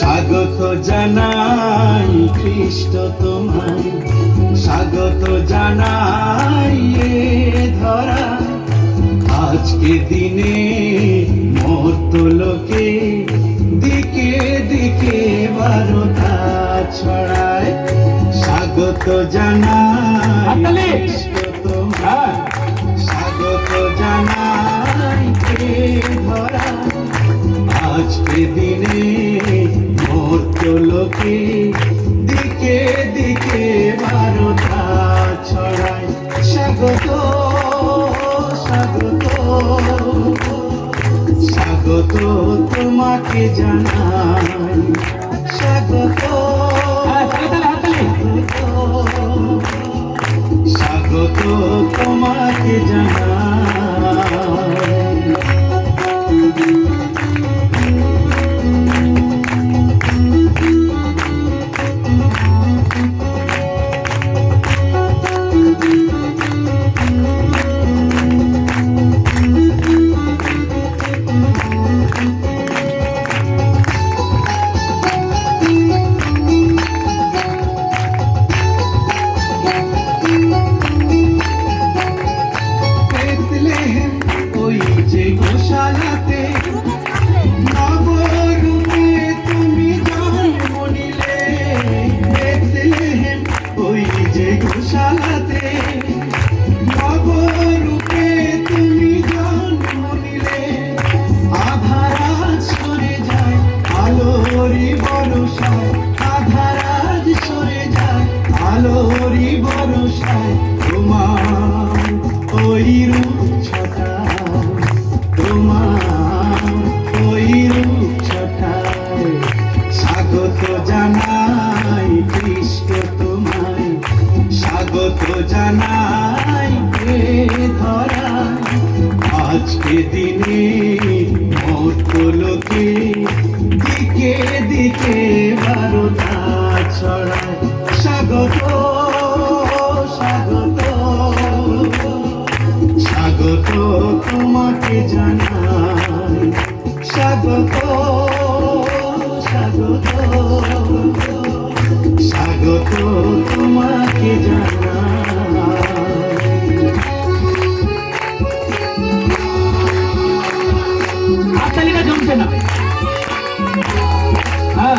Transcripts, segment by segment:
স্বাগত জানাই খ্রিস্ট তোমায়। স্বাগত জানাই ধরা। আজকে দিনে মর্ত লোকে দিকে দিকে বারোটা ছড়ায়। স্বাগত জানাই স্বাগত জানাই ধরা। আজকে দিনে লোকে দিকে দিকে বারোটা ছড়ায় স্বাগত স্বাগত। স্বাগত তোমাকে জানাই। স্বাগত। স্বাগত তোমাকে জানাই। বরসায় তোমার ওই রূপ ছটায় তোমার ওই রূপ ছটায় স্বাগত জানাই খ্রিস্ট তোমায়, স্বাগত জানাই কে ধরা। আজকে দিনে মত লোকে দিকে দিকে বারোটা ছড়ায়। স্বাগত তোমাকে জানাই। স্বাগত স্বাগত স্বাগত তোমাকে জানাই। হাততালিটা জমছে না। হ্যাঁ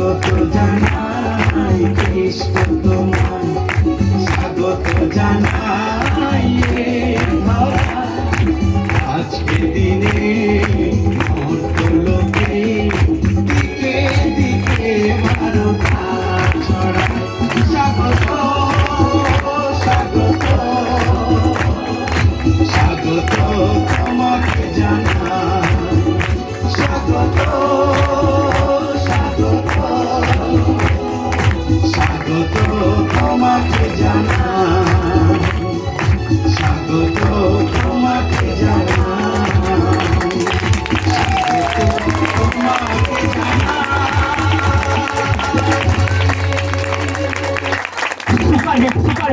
স্বাগত জানাই কৃষ্ণ তোমায়। স্বাগত জানাই তোমাকে জানা স্বাগত তোমাকে জানা